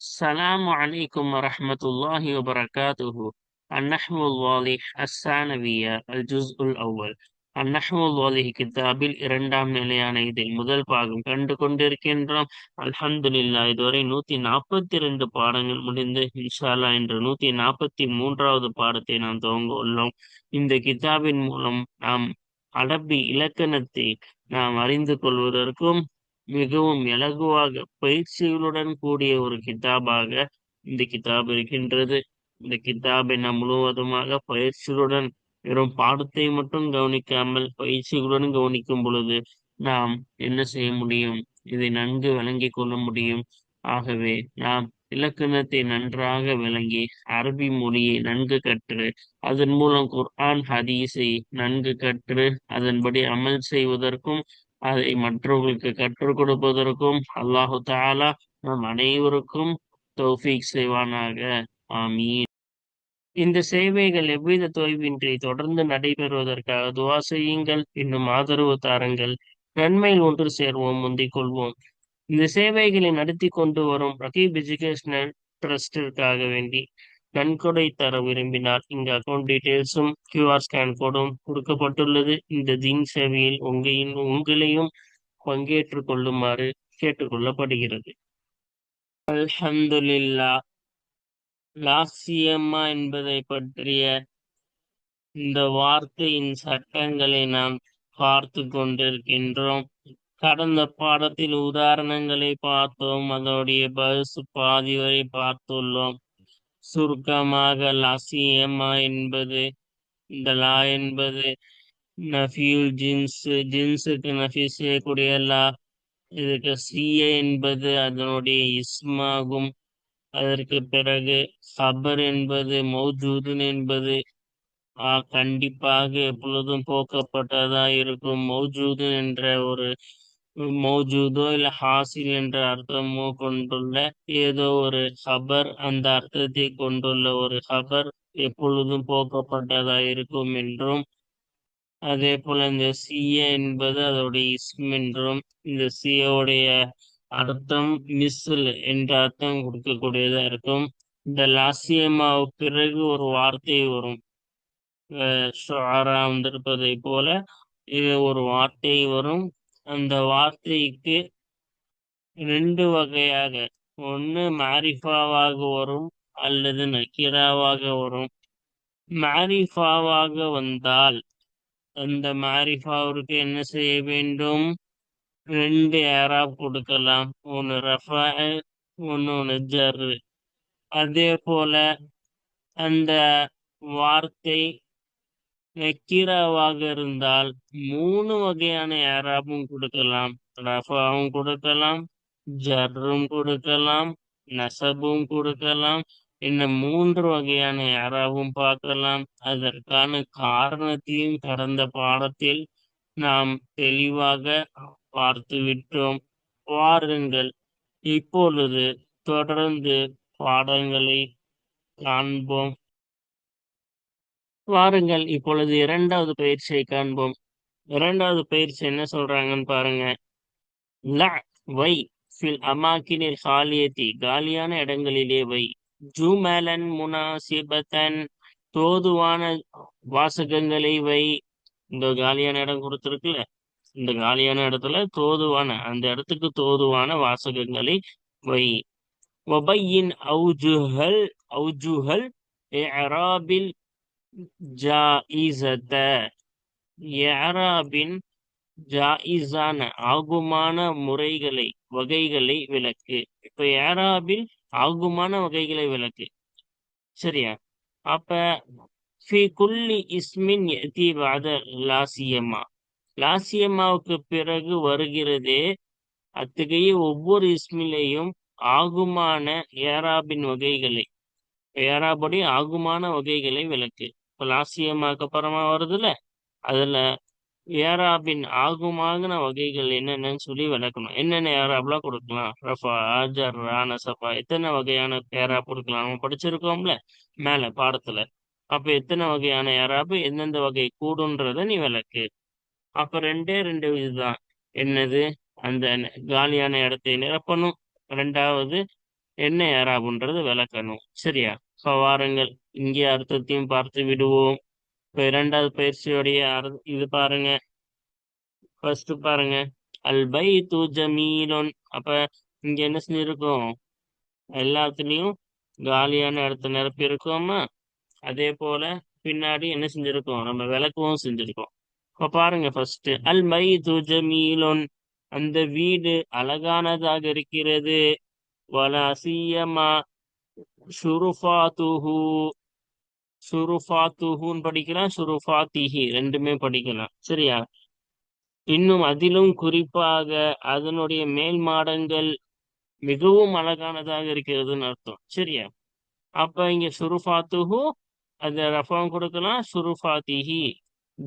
السلام عليكم ورحمة الله وبركاته النحو الواضح الثانوية الجزء الأول النحو الواضح கிதாபில் இரண்டாம் நிலையான இதில் முதல் பாகம் கண்டு கொண்டிருக்கின்றோம் அல்ஹம்துலில்லா இதுவரை நூத்தி நாற்பத்தி ரெண்டு பாடங்கள் முடிந்து இன்ஷால்லா இன்று நூத்தி நாற்பத்தி மூன்றாவது பாடத்தை நாம் துவங்க உள்ளோம் இந்த கிதாபின் மூலம் நாம் அரபி இலக்கணத்தை நாம் அறிந்து கொள்வதற்கும் மிகவும் இலகுவாக பயிற்சிகளுடன் கூடிய ஒரு கிதாபாக இந்த கிதாப் இருக்கின்றது. இந்த கிதாபை நாம் முழுவதுமாக பயிற்சிகளுடன் வெறும் பாடத்தை மட்டும் கவனிக்காமல் பயிற்சிகளுடன் கவனிக்கும் பொழுது நாம் என்ன செய்ய முடியும்? இதை நன்கு விளங்கிக் கொள்ள முடியும். ஆகவே நாம் இலக்கணத்தை நன்றாக விளங்கி அரபி மொழியை நன்கு கற்று அதன் மூலம் குர்ஆன் ஹதீஸை நன்கு கற்று அதன்படி அமல் செய்வதற்கும் அதை மற்றவர்களுக்கு கற்றுக் கொடுப்பதற்கும் அல்லாஹு தாலா நம் அனைவருக்கும் தௌஃபீக் செய்வானாக. ஆமீன். இந்த சேவைகள் எவ்வித தொய்வின்றி தொடர்ந்து நடைபெறுவதற்காக துவா செய்யுங்கள். இன்னும் ஆதரவு தாருங்கள். நன்மையில் ஒன்று சேர்வோம் முந்திக் கொள்வோம். இந்த சேவைகளை நடத்தி கொண்டு வரும் ரகீப் எஜுகேஷனல் ட்ரஸ்டிற்காக வேண்டி. நன்கொடை தர விரும்பினால் இங்கு அக்கௌண்ட் டீடைல்ஸும் கியூஆர் ஸ்கேன் கோடும் கொடுக்கப்பட்டுள்ளது. இந்த தீன் சேவையில் உங்களின் உங்களையும் பங்கேற்றுக் கொள்ளுமாறு கேட்டுக்கொள்ளப்படுகிறது. அல்ஹம்துலில்லா. லாசியம்மா என்பதை பற்றிய இந்த வார்த்தையின் சட்டங்களை நாம் பார்த்து கொண்டிருக்கின்றோம். கடந்த பாடத்தில் உதாரணங்களை பார்த்தோம். அதோடைய பஸ் பாதி வரை பார்த்துள்ளோம். சுருக்கமாக லசியமா என்பது இந்த லா என்பது நஃபியுல் ஜின்ஸ் ஜின்ஸுக்கு நஃபி செய்யக்கூடிய லா இதுக்கு சிய என்பது அதனுடைய இஸ்மாகும் அதற்கு பிறகு சபர் என்பது மௌஜூதுன் என்பது கண்டிப்பாக எப்பொழுதும் போக்கப்பட்டதா இருக்கும். மௌஜூதுன் என்ற ஒரு மௌஜூதோ இல்ல ஹாசில் என்ற அர்த்தமோ கொண்டுள்ள ஏதோ ஒரு ஹபர் அந்த அர்த்தத்தை கொண்டுள்ள ஒரு ஹபர் எப்பொழுதும் போக்கப்பட்டதா இருக்கும் என்றும் அதே போல இந்த சிஏ என்பது அதோடைய இஸ்ம் என்றும் இந்த சிஏவுடைய அர்த்தம் மிஸ்ல் என்ற அர்த்தம் கொடுக்கக்கூடியதா இருக்கும். இந்த லாசியமாவுக்கு பிறகு ஒரு வார்த்தை வரும். ஷுஆரா வந்திருப்பதை போல இது ஒரு வார்த்தை வரும். அந்த வார்த்தைக்கு ரெண்டு வகையாக. ஒன்று மாரிஃபாவாக வரும் அல்லது நக்கீராவாக வரும். மாரிஃபாவாக வந்தால் அந்த மாரிஃபாவிற்கு என்ன செய்ய வேண்டும்? ரெண்டு ஏராப் கொடுக்கலாம். ஒன்று ரஃபா ஒன்று ஒன்று ஜர்ரு. அதே போல அந்த வார்த்தை நக்கீராவாக இருந்தால் மூணு வகையான ஏராப்பும் கொடுக்கலாம். ரஃபாவும் கொடுக்கலாம் ஜர்ரும் கொடுக்கலாம் நசபும் கொடுக்கலாம். இன்னும் மூன்று வகையான யாராவும் பார்க்கலாம். அதற்கான காரணத்தையும் கடந்த பாடத்தில் நாம் தெளிவாக பார்த்து விட்டோம். வாருங்கள் இப்பொழுது தொடர்ந்து பாடங்களை காண்போம். வாருங்கள். இப்பொழுது இரண்டாவது பயிற்சியை காண்போம். இரண்டாவது பயிற்சி என்ன சொல்றாங்கன்னு பாருங்க. ல வை ஃபில் அமாக்கினில் காலியத்தி காலியான இடங்களிலே வை. ஜூமேலன் முனாசிபத்தன் தோதுவான வாசகங்களை வை. இந்த காலியான இடம் கொடுத்துருக்குல்ல? இந்த காலியான இடத்துல தோதுவான அந்த இடத்துக்கு தோதுவான வாசகங்களை வை. ஒபையின் அவுஜுஹல் அவுஜுஹல் இஅராபில் ஜாஇசத யாராபின் ஜாயிஸான ஆகுமான முறைகளை வகைகளை விளக்கு. இப்ப யாராபில் ஆகுமான வகைகளை விளக்கு. சரியா? அப்ப ஃபி குல்லி இஸ்மின் யதி பாத லாசியம்மா லாசியம்மாவுக்கு பிறகு வருகிறதே அத்தகைய ஒவ்வொரு இஸ்மிலையும் ஆகுமான ஏராபின் வகைகளை ஏராபடி ஆகுமான வகைகளை விளக்கு. இப்போ லாசியம்மாக்கு அப்புறமா வருதுல்ல? அதுல ஏராபின் ஆகுமாகின வகைகள் என்னென்னு சொல்லி விளக்கணும். என்னென்ன ஏராப்லாம் கொடுக்கலாம்? ரஃபா ஆஜர் நசபா எத்தனை வகையான ஏராப் கொடுக்கலாம்? நம்ம படிச்சிருக்கோம்ல மேல பாடத்துல. அப்ப எத்தனை வகையான ஏராப் எந்தெந்த வகை கூடுன்றத நீ விளக்கு. அப்ப ரெண்டே ரெண்டு இதுதான். என்னது? அந்த காலியான இடத்தை நிரப்பணும். ரெண்டாவது என்ன ஏராபுன்றது விளக்கணும். சரியா? இப்போ வாருங்கள். இங்கே அர்த்தத்தையும் பார்த்து விடுவோம். இப்போ இரண்டாவது பயிற்சியுடைய இது பாருங்க. ஃபர்ஸ்ட் பாருங்க. அல் பை பைத்து ஜமீலோன். அப்ப இங்க என்ன செஞ்சிருக்கும்? எல்லாத்துலயும் காலியான இடத்த நிரப்பி இருக்கோமா அதே போல பின்னாடி என்ன செஞ்சிருக்கோம்? நம்ம விளக்கவும் செஞ்சிருக்கோம். இப்ப பாருங்க ஃபர்ஸ்ட் அல் மைது மீலோன் அந்த வீடு அழகானதாக இருக்கிறது. வலசியமா சுருஃபாத்துஹு. சுருஃபாத்துஹுன்னு படிக்கலாம் சுருஃபாத்திஹி ரெண்டுமே படிக்கலாம். சரியா? இன்னும் அதிலும் குறிப்பாக அதனுடைய மேல் மாடங்கள் மிகவும் அழகானதாக இருக்கிறதுன்னு அர்த்தம். சரியா? அப்ப இங்க சுருஃபாத்துஹு அந்த ரஃபாவும் கொடுக்கலாம் சுருஃபாத்திஹி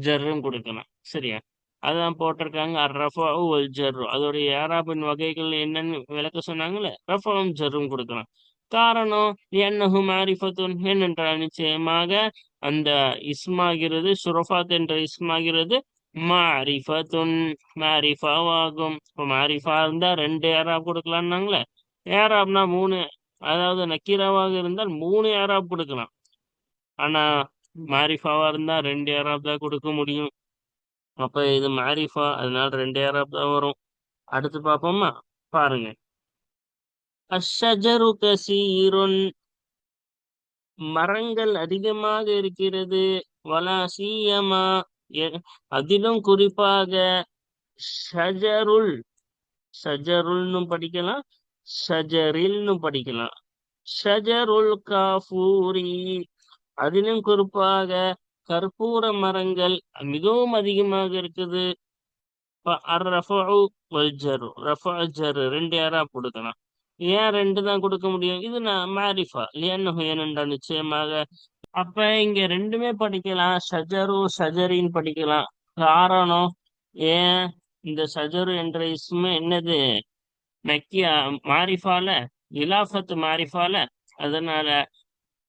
ஜர்ரும் கொடுக்கலாம். சரியா? அதான் போட்டிருக்காங்க அர் ஒரு ஒல் ஜர்ரு. அதோடைய ஏராபின் வகைகள் என்னன்னு விளக்க சொன்னாங்கல்ல? ரஃபாவும் ஜர்ரும் கொடுக்கலாம். காரணம் என்னஹு மாரிஃபத்துன் ஏனென்றால் நிச்சயமாக அந்த இஸ்மாகிறது சுரஃபாத் என்ற இஸ்மாகிறது மாரிஃபத்துன் மாரிஃபாவாகும். இப்போ மாரிஃபா இருந்தா ரெண்டு ஏராப் கொடுக்கலான்னாங்களே. ஏராப்னா மூணு அதாவது நக்கீராவாக இருந்தால் மூணு ஏராப் கொடுக்கலாம். ஆனா மாரிஃபாவா இருந்தா ரெண்டு ஏராப் தான் கொடுக்க முடியும். அப்ப இது மாரிஃபா அதனால ரெண்டு ஏராப் தான் வரும். அடுத்து பார்ப்போமா? பாருங்க. அஷஜரு கசீருன் மரங்கள் அதிகமாக இருக்கிறது. வலாசியமா அதிலும் குறிப்பாக ஷஜருல் ஷஜருல்னு படிக்கலாம் ஷஜரில்னு படிக்கலாம். ஷஜருல் காஃபூரி அதிலும் குறிப்பாக கற்பூர மரங்கள் மிகவும் அதிகமாக இருக்குது. ரெண்டு யாரா கொடுக்கலாம் ஏன் ரெண்டு தான் கொடுக்க முடியும்? இது நான் மாரிஃபா. ஏனண்டா நிச்சயமாக அப்ப இங்க ரெண்டுமே படிக்கலாம். ஷஜரு ஷஜரின்னு படிக்கலாம். காரணம் ஏன் இந்த ஷஜரு என்ற இஸ்மு என்னது? நக்கியா மாரிஃபால? இலாஃபத்து மாரிஃபால? அதனால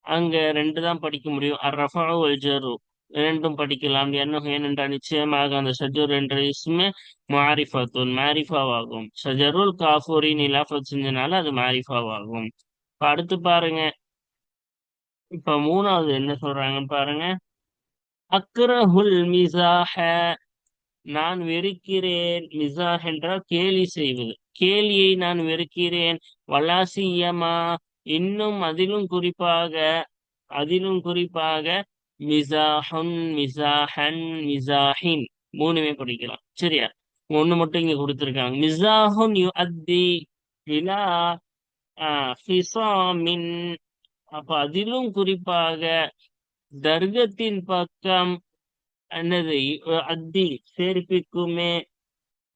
அங்க ரெண்டு தான் படிக்க முடியும். அர்ரஃபா ஒல் ஜரு ரெண்டும் படிக்கலாம். என்ன ஏனென்றால் நிச்சயமாக அந்த ஷஜர் என்ற இஸ்மே மாரிஃபத்துன் மாரிஃபாவாகும். ஷஜருல் காஃபூரின் இலாஃபத் செஞ்சனால அது மாரிஃபாவாகும். அடுத்து பாருங்க. இப்ப மூணாவது என்ன சொல்றாங்கன்னு பாருங்க. அக்ரஹுல் மிசாஹ நான் வெறுக்கிறேன். மிசாஹ் என்றால் கேலி செய்வது. கேலியை நான் வெறுக்கிறேன். வலாசியமா இன்னும் அதிலும் குறிப்பாக அதிலும் குறிப்பாக மிசாஹுன் மிசாஹன் மிசாஹின். மூணுமே படிக்கலாம். சரியா? ஒண்ணு மட்டும் இங்க கொடுத்துருக்காங்க. மிசாஹுன் யு அத்தி இலா ஹிசாமின். அப்ப அதிலும் குறிப்பாக தர்கத்தின் பக்கம் என்னது? அத்தி சேர்ப்பிக்குமே.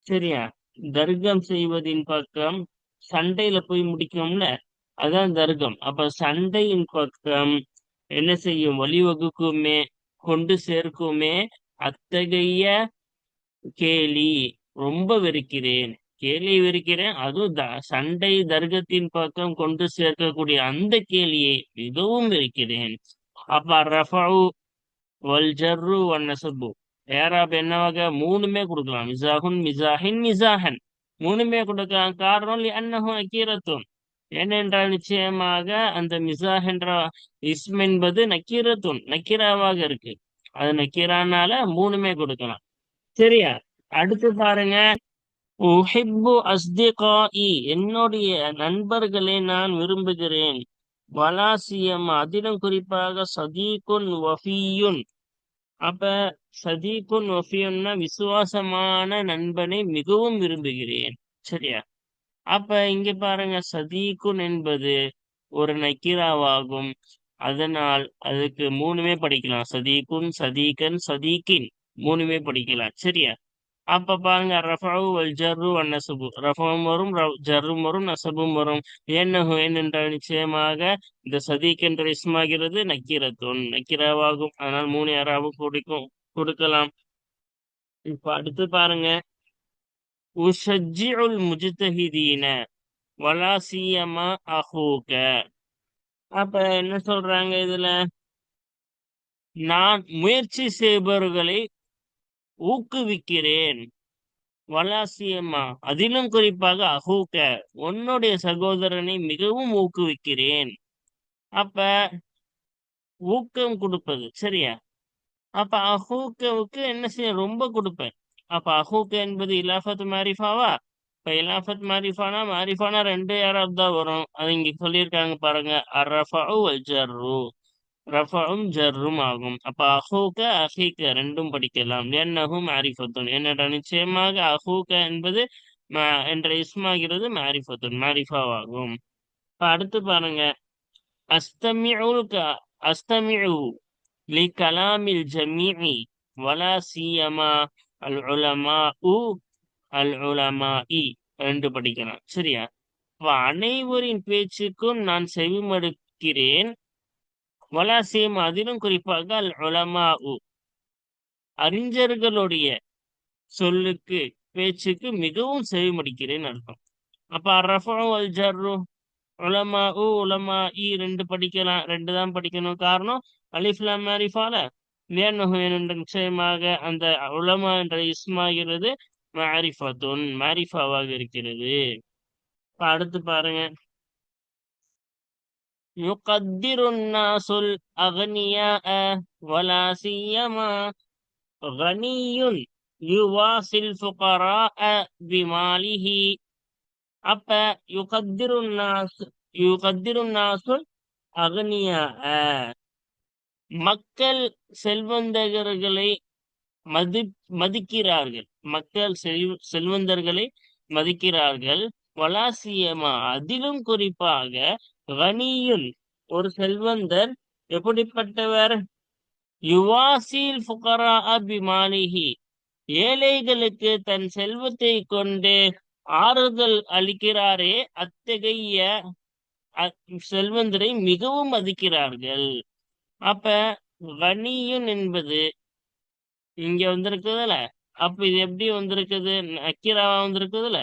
சரியா? தர்க்கம் செய்வதின் பக்கம் சண்டையில போய் முடிக்கும்ல? அதான் தர்க்கம். அப்ப சண்டையின் பக்கம் என்ன செய்யும்? வழிவகுக்குமே கொண்டு சேர்க்குமே அத்தகைய கேலி. ரொம்ப வெறுக்கிறேன். கேலியை வெறுக்கிறேன். அதுவும் சண்டை தர்க்கத்தின் பக்கம் கொண்டு சேர்க்கக்கூடிய அந்த கேலியை மிகவும் வெறுக்கிறேன். அப்ப ரஃபு வல் ஜர்ரு வன் நசபு ஏராப் என்னவாக? மூணுமே கொடுக்கலாம். மிசாஹுன் மிசாஹின் மிசாஹன். மூணுமே கொடுக்கலாம் காரணம் அன்னஹும் அக்கீரத்தும் ஏனென்றால் நிச்சயமாக அந்த மிசாஹ் என்ற இஸ்ம் என்பது நக்கீரத்துன் நக்கீராவாக இருக்கு. அது நக்கீரானால மூணுமே கொடுக்கலாம். சரியா? அடுத்து பாருங்க. உஹிப்பு இ என்னுடைய நண்பர்களை நான் விரும்புகிறேன். வலாசியம் அதிலும் குறிப்பாக சதீகுன் வஃபியுன். அப்ப சதீகுன் வஃபியுன்னா விசுவாசமான நண்பனை மிகவும் விரும்புகிறேன். சரியா? அப்ப இங்க பாருங்க சதீகுன் என்பது ஒரு நக்கீராவாகும். அதனால் அதுக்கு மூணுமே படிக்கலாம். சதீகுன் சதீகன் சதீக்கின் மூணுமே படிக்கலாம். சரியா? அப்ப பாருங்க ரஃபாவு வல் ஜர்ரு நசபு. ரஃபாவும் வரும் ஜர்ரும் வரும் நசபும் வரும். என்னஹு ஏனென்றால் நிச்சயமாக இந்த சதீக் என்ற இஸ்மாகிறது நக்கீரத்துன் நக்கீராவாகும். அதனால் மூணு யாராவும் குடிக்கும் கொடுக்கலாம். இப்ப அடுத்து பாருங்க உஷஜிஉல் முஜ்தஹிதீன வலாசியமா அஹூக. அப்ப என்ன சொல்றாங்க இதுல? நான் முயற்சி செய்பவர்களை ஊக்குவிக்கிறேன். வலாசியமா அதிலும் குறிப்பாக அஹூக உன்னுடைய சகோதரனை மிகவும் ஊக்குவிக்கிறேன். அப்ப ஊக்கம் கொடுப்பது சரியா? அப்ப அஹூக்கவுக்கு என்ன செய்ய ரொம்ப கொடுப்பேன். அப்ப அஹூக்க என்பது இலாஃபத் மாரிஃபாவா? இப்ப இலாஃபத் மாரிஃபானா மாரிஃபானா ரெண்டு யாராவது தான் வரும். அது இங்க சொல்லியிருக்காங்க பாருங்க. அரஃபாவு ஜர்ரு. ரஃபும் ஜர்ரும் ஆகும். அப்ப அஹூக்க அஹீக்க ரெண்டும் படிக்கலாம். என்னஹும் மாரிஃபத்துன். என்னடா நிச்சயமாக அஹூக்க என்பது என்ற இஸ்மாகிறது மாரிஃபத்துன் மாரிஃபாவாகும். இப்ப அடுத்து பாருங்க. அஸ்தமியுல் அஸ்தமியு லி கலாமில் ஜமீ வலா சியமா? அல் உ அல் உலமா இ என்று படிக்கலாம் சரியா? அப்ப அனைவரின் பேச்சுக்கும் நான் செவிமடுக்கிறேன். வலாசியம் அதிலும் குறிப்பாக அல் உ அறிஞர்களுடைய சொல்லுக்கு பேச்சுக்கு மிகவும் செவிமடிக்கிறேன் அர்த்தம். அப்ப ரஃபு அல் ஜர்ரு உலமா உ உலமா இ ரெண்டு படிக்கலாம் ரெண்டு தான் படிக்கணும். காரணம் அலிஃப்லாம் மாரிஃபால லியன்னஹு என்ற நிச்சயமாக அந்த உலமா என்ற இஸ்மாகிறது மாரிஃபத்துன் மாரிஃபாவாக இருக்கிறது இப்ப அடுத்து பாருங்க يقدر الناس الأغنياء ولا سيما غني يواسي الفقراء بماله அப்ப யுகத்திரு நாஸ் யுகத்திரு நாசுல் அகனியா மக்கள் செல்வந்தர்களை மதி மதிக்கிறார்கள். மக்கள் செல் செல்வந்தர்களை மதிக்கிறார்கள். வலாசியமா அதிலும் குறிப்பாக கனியுன் ஒரு செல்வந்தர் எப்படிப்பட்டவர்? யுவாசில் புகரா அபிமானிகி ஏழைகளுக்கு தன் செல்வத்தை கொண்டு ஆறுதல் அளிக்கிறாரே அத்தகைய செல்வந்தரை மிகவும் மதிக்கிறார்கள். அப்ப கனியுன் என்பது இங்க வந்திருக்குதுல. அப்ப இது எப்படி வந்திருக்குது? நக்கீராவா வந்திருக்குதுல.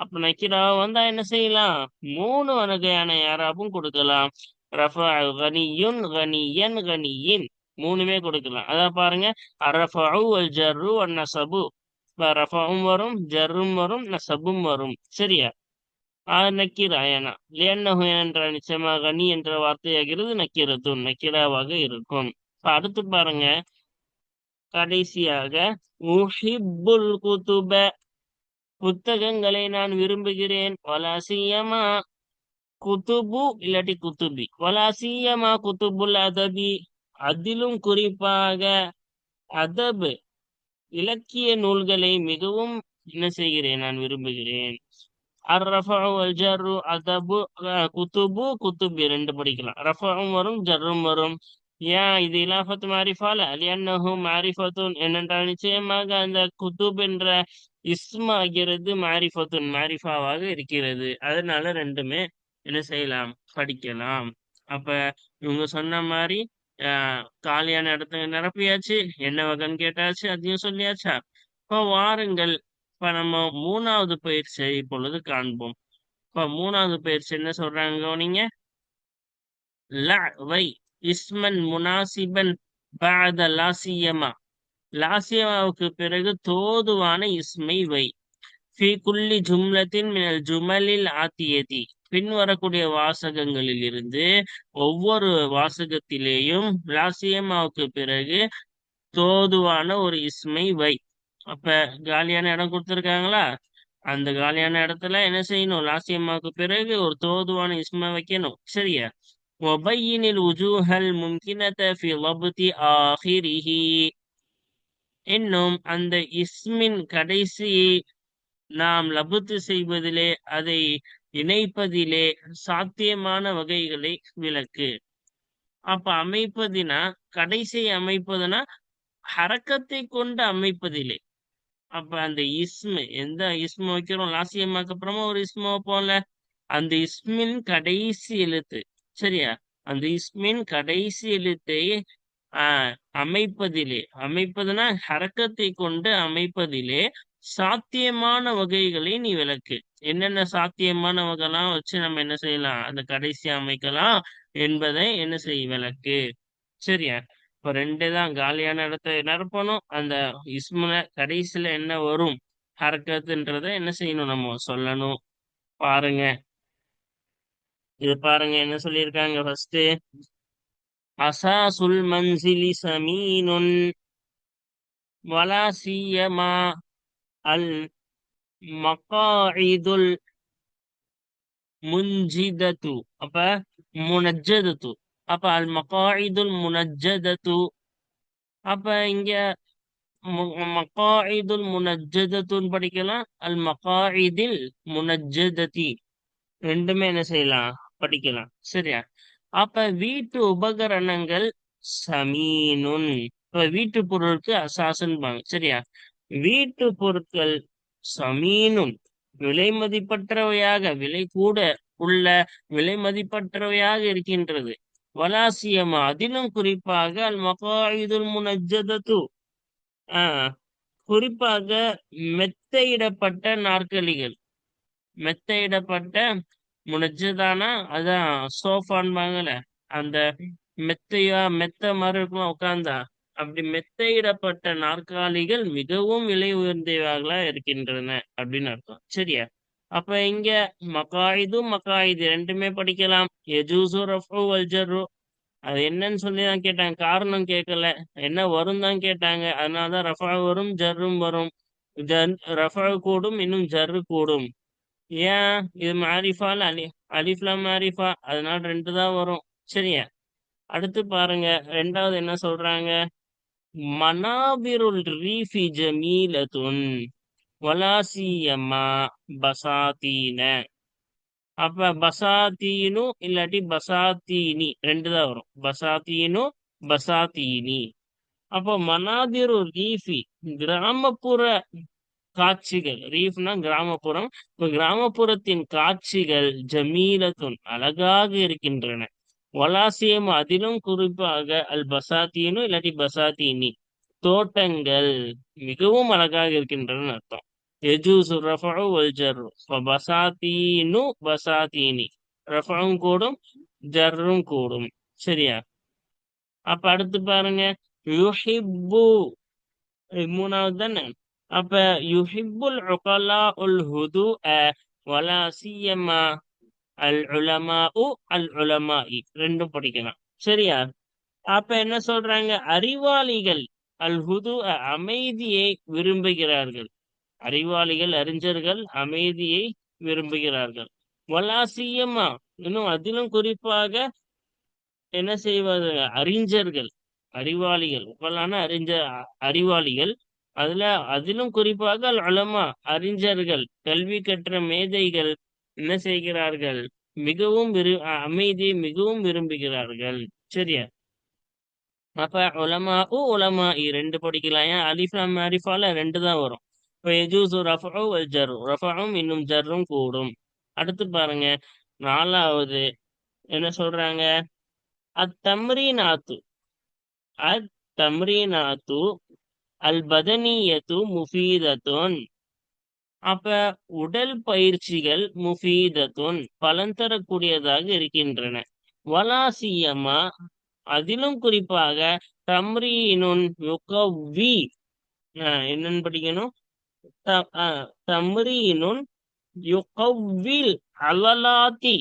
அப்ப நக்கீராவா வந்தா என்ன செய்யலாம்? மூணு வகையான யாராவும் கொடுக்கலாம். ரஃபா கனியுன் கனியன் கனியின் மூணுமே கொடுக்கலாம். அதான் பாருங்க. அரஃபு அல் ஜர்ரு அன் நசபு. ரஃபாவும் வரும் ஜர்ரும் வரும் நசபும் வரும். சரியா? நக்கீரா ஏனா லியன்னஹு என்ற நிச்சயமாக நீ என்ற வார்த்தையாகிறது நக்கீரத்துன் நக்கீராவாக இருக்கும். அடுத்து பாருங்க. கடைசியாக உஹிப்புல் குதுப புத்தகங்களை நான் விரும்புகிறேன். வலாசியமா குத்துபு இல்லாட்டி குத்துபி வலாசியமா குத்துபுல் அதபி அதிலும் குறிப்பாக அதபு. இலக்கிய நூல்களை மிகவும் என்ன செய்கிறேன் நான் விரும்புகிறேன். அர் அல் ஜர்ரு அதபு குத்துபு குத்துபு குத்துபி ரெண்டு படிக்கலாம். ரஃபாவும் வரும் ஜர்ரும் வரும். ஏன் இது இலாஃபத் மாரிஃபால லியன்னஹு மாரிஃபத்துன். என்னென்றால் நிச்சயமாக அந்த குத்துப் என்ற இஸ்ம ஆகிறது மாரிஃபத்துன் மாரிஃபாவாக இருக்கிறது. அதனால ரெண்டுமே என்ன செய்யலாம்? படிக்கலாம். அப்ப இவங்க சொன்ன மாதிரி ஆஹ் காலியான இடத்த நிரப்பியாச்சு. என்ன வகைன்னு கேட்டாச்சு? அதையும் சொல்லியாச்சா? இப்போ வாருங்கள். இப்ப நம்ம மூணாவது பயிற்சியை இப்பொழுது காண்போம். இப்ப மூணாவது பயிற்சி என்ன சொல்றாங்க நீங்க? வை இஸ்மன் முனாசிபன் பாத லாசியமா? லாசியமாவுக்கு பிறகு தோதுவான இஸ்மை வை. ஃபி குல்லி ஜும்லத்தின் மினல் ஜுமலில் ஆத்தியதி. பின்வரக்கூடிய வாசகங்களில் இருந்து ஒவ்வொரு வாசகத்திலேயும் லாசியமாவுக்கு பிறகு தோதுவான ஒரு இஸ்மை வை. அப்ப காலியான இடம் கொடுத்துருக்காங்களா அந்த காலியான இடத்துல என்ன செய்யணும் லாசியமாவுக்கு பிறகு ஒரு தோதுவான இஸ்மை வைக்கணும் சரியா وبين الوجوه الممكنة في ضبط آخره இன்னும் அந்த இஸ்மின் கடைசியை நாம் லபுத்து செய்வதிலே அதை இணைப்பதிலே சாத்தியமான வகைகளை விளக்கு அப்ப அமைப்பதினா கடைசியை அமைப்பதுனா ஹரக்கத்தை கொண்டு அமைப்பதிலே அப்ப அந்த இஸ்மு எந்த இஸ்மு வைக்கிறோம்? லாசியமாக்கு அப்புறமா ஒரு இஸ்மு வைப்போம்ல. அந்த இஸ்மின் கடைசி எழுத்து. சரியா? அந்த இஸ்மின் கடைசி எழுத்தை ஆஹ் அமைப்பதிலே அமைப்பதுனா ஹரக்கத்தை கொண்டு அமைப்பதிலே சாத்தியமான வகைகளை நீ விளக்கு. என்னென்ன சாத்தியமான வகைலாம் வச்சு நம்ம என்ன செய்யலாம்? அந்த கடைசி அமைக்கலாம் என்பதை என்ன செய்ய விளக்கு. சரியா? இப்ப ரெண்டு தான் காலியான இடத்த நிரப்பணும். அந்த இஸ்முல கடைசியில என்ன வரும்? ஹரக்கத்துன்றத என்ன செய்யணும்? நம்ம சொல்லணும். பாருங்க. இது பாருங்க என்ன சொல்லியிருக்காங்க ஃபர்ஸ்ட் அசாசுல் மன்சிலி சமீனுன் வலாசியமா அல் மகாயிதுல் முன்ஜிதத்து அப்ப முனஜதத்து அப்ப அல் மகாயிதுல் முனஜதத்து அப்ப இங்க மகாயிதுல் முனஜதத்துன்னு படிக்கலாம் அல் மகாயிதில் முனஜ்ஜததி. ரெண்டுமே என்ன செய்யலாம்? படிக்கலாம். சரியா? அப்ப வீட்டு உபகரணங்கள் சமீனுன். இப்ப வீட்டு பொருளுக்கு அசாசன்பாங்க சரியா? வீட்டு பொருட்கள் சமீனும். விலை மதிப்பற்றவையாக விலை கூட உள்ள விலை மதிப்பற்றவையாக இருக்கின்றது. வலாசியமா? அதிலும் குறிப்பாக அல் மகாயுதுல் முனஜதத்து ஆஹ் குறிப்பாக மெத்தையிடப்பட்ட நாற்காலிகள். மெத்தையிடப்பட்ட முனஜதானா அதான் சோஃபான்பாங்கல்ல அந்த மெத்தையா மெத்த மாதிரி இருக்குமா? உட்கார்ந்தா. அப்படி மெத்தையிடப்பட்ட நாற்காலிகள் மிகவும் விலை உயர்ந்தவைகளா இருக்கின்றன அப்படின்னு அர்த்தம். சரியா? அப்ப இங்க மகாயிதும் மகாயுது ரெண்டுமே படிக்கலாம். எஜூசு ரஃபு வல்ஜரு அது என்னன்னு சொல்லி தான் கேட்டாங்க. காரணம் கேட்கல. என்ன வரும் தான் கேட்டாங்க. அதனாலதான் ரஃபா வரும் ஜர்ரும் வரும். ரஃபா கூடும் இன்னும் ஜர்ரு கூடும். ஏன்? இது மாரிஃபால் அலி அலிஃப்லாம் மாரிஃபா. அதனால ரெண்டு தான் வரும். சரியா? அடுத்து பாருங்க. ரெண்டாவது என்ன சொல்றாங்க? மனாபிருல் ரீஃபி ஜமீலதுன். வலாசியம்மா பசாத்தீன. அப்ப பசாத்தீனு இல்லாட்டி பசாத்தீனி ரெண்டு தான் வரும். பசாத்தீனு பசாத்தீனி. அப்போ மனாதிரு ரீஃபி கிராமப்புற காட்சிகள். ரீஃப்னா கிராமப்புறம். இப்ப கிராமப்புறத்தின் காட்சிகள் ஜமீலத்துன் அழகாக இருக்கின்றன. வலாசியம் அதிலும் குறிப்பாக அல் பசாத்தீனு இல்லாட்டி பசாத்தீனி. தோட்டங்கள் மிகவும் அழகாக இருக்கின்றன அர்த்தம். எஜூசு ரஃபு வல் ஜர்ரு பசாத்தீனு பசாத்தீனி ரஃபும் கூடும் ஜர்ரும் கூடும் சரியா அப்ப அடுத்து பாருங்க யுஹிப்பு மூணாவது தானே அப்ப யுஹிப்புல் உகலா உல் ஹுது வலா சியமா அல் உலமா உ அல் உலமாஇ ரெண்டும் படிக்கலாம் சரியா அப்ப என்ன சொல்றாங்க அறிவாளிகள் அல் ஹுது அமைதியை விரும்புகிறார்கள் அறிவாளிகள் அறிஞர்கள் அமைதியை விரும்புகிறார்கள். வலாசியமா இன்னும் அதிலும் குறிப்பாக என்ன செய்வது அறிஞர்கள் அறிவாளிகள் உங்களான அறிஞ அறிவாளிகள். அதுல அதிலும் குறிப்பாக அலமா அறிஞர்கள் கல்வி கற்ற மேதைகள் என்ன செய்கிறார்கள்? மிகவும் விரு அமைதியை மிகவும் விரும்புகிறார்கள். சரியா? அப்ப உலமா உலமா ரெண்டு படிக்கலாம் ஏன் அலிஃபா அரிஃபால ரெண்டு தான் வரும். எஜூசு ரஃபும் இன்னும் ஜர்ரும் கூடும் அடுத்து பாருங்க நாலாவது என்ன சொல்றாங்க? அத்தம்ரீனாத்து அத்தம்ரீனாத்து அல் பதனியத்து முஃபீதத்துன் அப்ப உடல் பயிற்சிகள் முஃபீதத்துன் பலன் தரக்கூடியதாக இருக்கின்றன. வலாசியமா? அதிலும் குறிப்பாக தம்ரீனுன் யுகவி என்னன்னு படிக்கணும்? தம்ரீனுன் யுகவ்வில் அலலாதி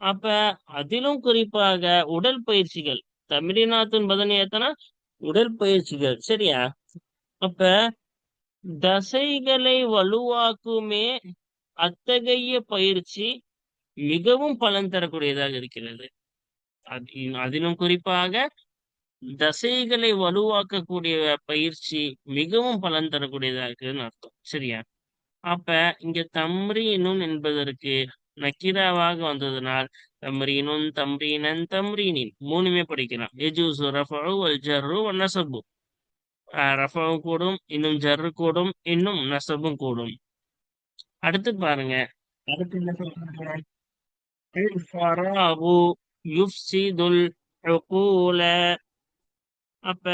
அப்ப அதிலும் குறிப்பாக உடல் பயிற்சிகள் தமிழினாத்தின் பதனியத்தனா உடல் பயிற்சிகள் சரியா? அப்ப தசைகளை வலுவாக்குமே அத்தகைய பயிற்சி மிகவும் பலன் தரக்கூடியதாக இருக்கிறது. அதிலும் குறிப்பாக தசைகளை வலுவாக்கக்கூடிய பயிற்சி மிகவும் பலன் தரக்கூடியதாக இருக்குதுன்னு அர்த்தம். சரியா? அப்ப இங்க தம்ரீனும் என்பதற்கு நக்கிராவாக வந்ததனால் தம்ரீனும் தம்ரீனன் தம்ரீனின் மூணுமே படிக்கலாம். எஜூசு ரஃபு வல் ஜர்ரு நசபு. ரஃபாவும் கூடும் இன்னும் ஜர்ரு கூடும் இன்னும் நசபும் கூடும். அடுத்து பாருங்க. அடுத்து என்ன சொல்றாங்க? யுஃப்சிதுல் அப்ப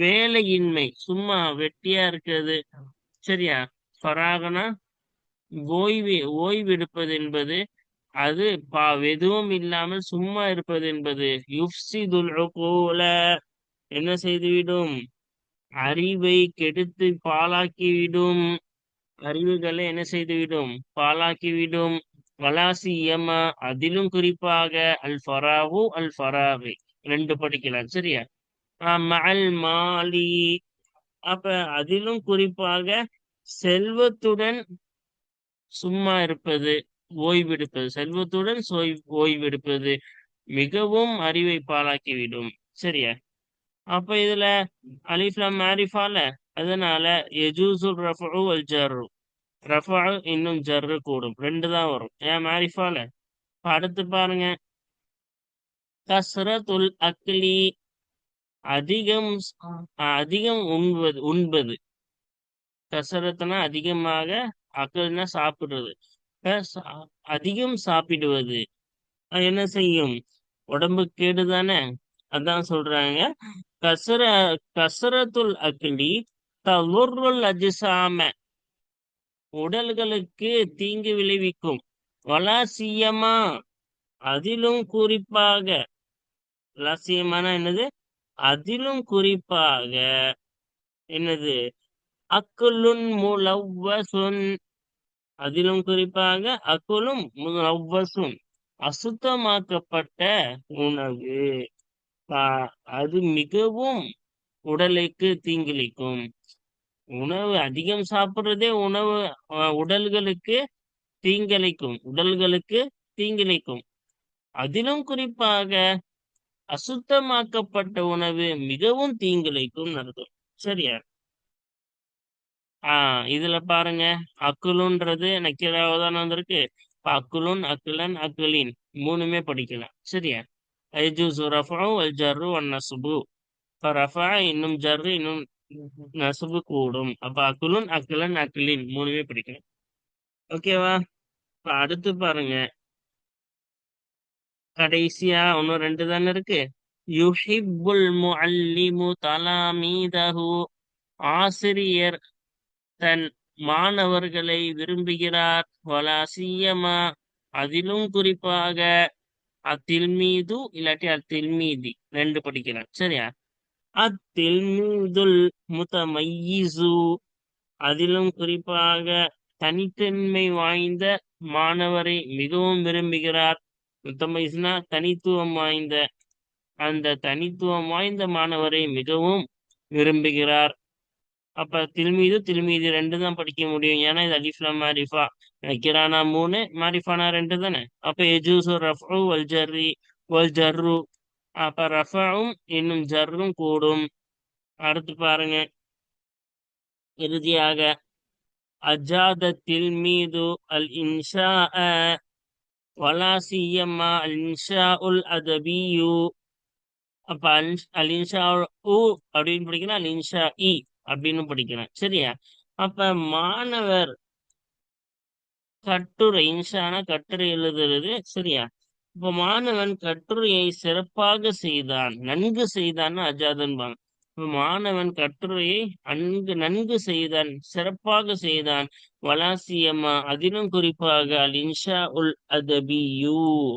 வேலையின்மை சும்மா வெட்டியா இருக்கிறது. சரியா? ஃபராகனா ஓய்வு ஓய்வு எடுப்பது என்பது அது பா எதுவும் இல்லாமல் சும்மா இருப்பது என்பது. யுஃப்சிதுல் உகூல. என்ன செய்துவிடும்? அறிவை கெடுத்து பாழாக்கிவிடும். அறிவுகளை என்ன செய்துவிடும்? பாழாக்கிவிடும். வலாசியமா அதிலும் குறிப்பாக அல் ஃபராவு அல் ஃபராவி ரெண்டு படிக்கலாம் சரியா? மல் மாலி. அப்ப அதிலும் குறிப்பாக செல்வத்துடன் சும்மா இருப்பது ஓய்வெடுப்பது செல்வத்துடன் சோய் ஓய்வெடுப்பது மிகவும் அறிவை பாழாக்கிவிடும் சரியா? அப்ப இதுல அலிஃப்லாம் மாரிஃபால அதனால எஜூசுல் ரஃபு அல் ஜர்ரு. ரஃபு இன்னும் ஜர்ரு கூடும் ரெண்டு தான் வரும். ஏன் மாரிஃபால? அடுத்து பாருங்க. கசரத்துல் அக்லி அதிகம் அதிகம் உண்பது உண்பது. கசரத்துனா அதிகமாக அக்கல்னா சாப்பிடுறது. அதிகம் சாப்பிடுவது. என்ன செய்யும்? உடம்பு கேடு தானே? அதான் சொல்றாங்க. கசர கசரத்துல் அக்லி தலுருல் அஜிசாம. உடல்களுக்கு தீங்கு விளைவிக்கும். வலாசியமா அதிலும் குறிப்பாக வலாசியமான என்னது? அதிலும் குறிப்பாக என்னது? அக்குலுன் முலவ்வசுன். அதிலும் குறிப்பாக அக்குலும் முலவ்வசுன். அசுத்தமாக்கப்பட்ட உணவு. அது மிகவும் உடலுக்கு தீங்கிழிக்கும். உணவு அதிகம் சாப்பிடுறதே உணவு உடல்களுக்கு தீங்கிழைக்கும். உடல்களுக்கு தீங்கிழைக்கும். அதிலும் குறிப்பாக அசுத்தமாக்கப்பட்ட உணவு மிகவும் தீங்கிழைக்கும் அர்த்தம் சரியா? ஆஹ் இதுல பாருங்க. அக்குலுன்றது நக்கிராவதான வந்திருக்கு. அக்குலுன் அக்குலன் அக்குலின் மூணுமே படிக்கலாம். சரியா? ஐஜூசு ரஃபு அல் ஜர்ரு ஒன் நசுபு. ரஃபா இன்னும் ஜர்ரு இன்னும் நசுபு கூடும். அப்ப அக்குலுன் அக்குலன் அக்குலின் மூணுமே படிக்கலாம். ஓகேவா? அடுத்து பாருங்க. கடைசியா ஒன்னும் ரெண்டு தானே இருக்கு? யுஹிப்புல் முஅல்லிமு தலாமீதஹு. ஆசிரியர் தன் மாணவர்களை விரும்புகிறார். வலாசியமா அதிலும் குறிப்பாக அத்தில்மீது இல்லாட்டி அத்தில்மீதி ரெண்டு படிக்கலாம் சரியா? அத்தில்மீதுல் முத்தமையிசு அதிலும் குறிப்பாக தனித்தன்மை வாய்ந்த மாணவரை மிகவும் விரும்புகிறார். முத்தமைஸ்னா தனித்துவம் வாய்ந்த அந்த தனித்துவம் வாய்ந்த மாணவரை மிகவும் விரும்புகிறார். அப்ப தில்மீது தில்மீது ரெண்டு தான் படிக்க முடியும். ஏன்னா இது அலிஃப்லா மாரிஃபா. கிரானா மூணு மாரிஃபானா ரெண்டு தானே? அப்ப எஜூசு ரஃபு வல் ஜர்ரி வல் ஜர்ரு. அப்ப ரஃபாவும் இன்னும் ஜர்ரும் கூடும். அடுத்து பாருங்க. இறுதியாக அஜாத தில்மீது அல் இன்ஷா வலா سيما الانشاء الادبي உல் அப்ப அல் இன்ஷா உ அப்படின்னு படிக்கணும் அலின்ஷா இ அப்படின்னு படிக்கிறேன் சரியா? அப்ப மாணவர் கட்டுரை இன்ஷான கட்டுரை எழுதுறது சரியா? இப்ப மாணவன் கட்டுரையை சிறப்பாக செய்தான் நன்கு செய்தான்னு அஜாதன்பாங்க மாணவன் கட்டுரையை அன்கு நன்கு செய்தான் சிறப்பாக செய்தான். வலாசியம்மா அதிலும் குறிப்பாக அல் இன்ஷா உல் அதபியூ.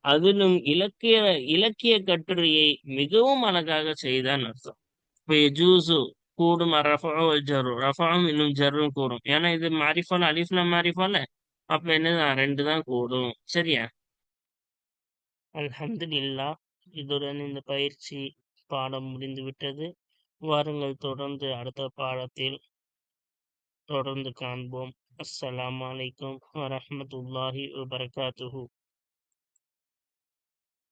அதிலும் இலக்கிய இலக்கிய கட்டுரையை மிகவும் அழகாக செய்தான் அர்த்தம். இப்ப ஜூசு கூடும் ரஃபாவும் ஜரு. ரஃபாவும் இன்னும் ஜரும் கூடும். ஏன்னா இது மாறிஃபால அலிஃப்ல மாறிஃபால அப்ப என்னதான்? ரெண்டு தான் கூடும். சரியா? அல்ஹம்துலில்லா. இதுடன் இந்த பயிற்சி பாடம் முடிந்து விட்டது. வாருங்கள். தொடர்ந்து அடுத்த பாடத்தில் தொடர்ந்து காண்போம். அஸ்ஸலாமு அலைக்கும் வரமத்துல்லாஹி வபரகாத்துஹு.